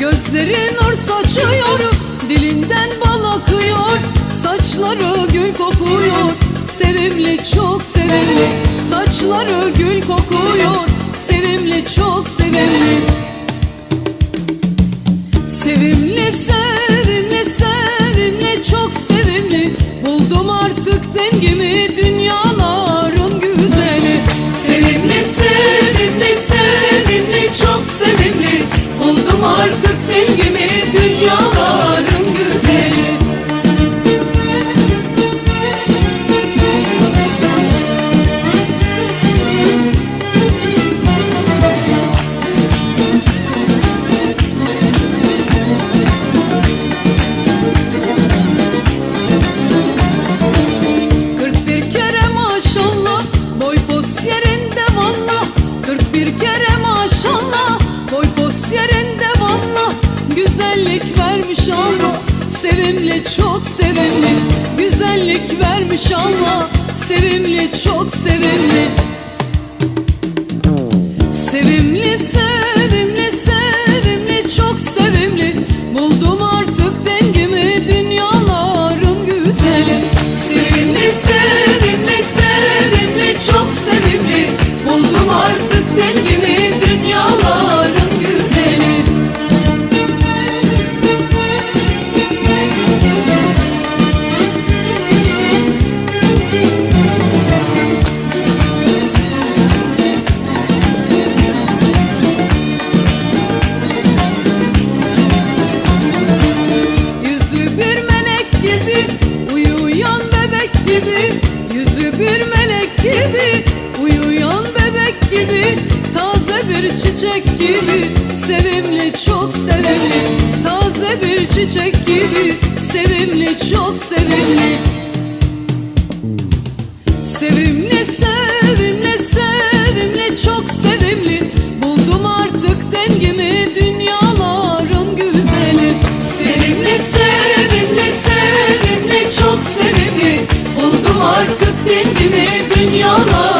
Gözleri nur saçıyor Dilinden bal akıyor Saçları gül kokuyor Sevimli çok sevimli Saçları gül kokuyor Sevimli çok sevimli. Sevimli sevimli sevimli çok sevimli Buldum artık dengimi dünyaların dengimi dünyaların Güzellik vermiş Allah Sevimli çok sevimli. Sevimli gibi Yüzü bir melek gibi Uyuyan bebek gibi Taze bir çiçek gibi Sevimli çok sevimli Taze bir çiçek gibi Sevimli çok sevimli Derdin mi dünyalar?